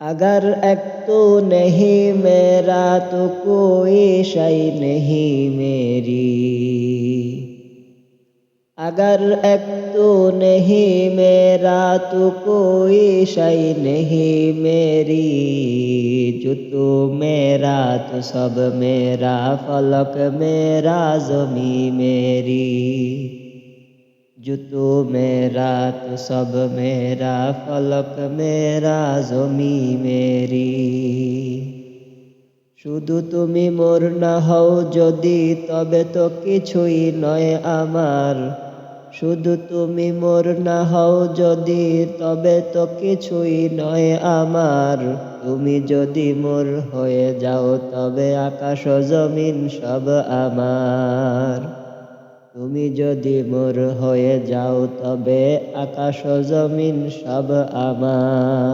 अगर एक तू नहीं मेरा तो कोई शय नहीं मेरी अगर एक तू नहीं मेरा तो कोई शय नहीं मेरी जो तू मेरा तो सब मेरा फलक मेरा जमी मेरी जो तू मेरा तो सब मेरा फलक मेरा জমি মেরি শুধু তুমি মোর না হও যদি তবে তো কিছুই নয় আমার শুধু তুমি মোর না হও যদি তবে তো কিছুই নয় আমার তুমি যদি মোর হয়ে যাও তবে আকাশ ও জমিন সব আমার তুমি যদি মোর হয়ে যাও তবে আকাশ জমিন সব আমার।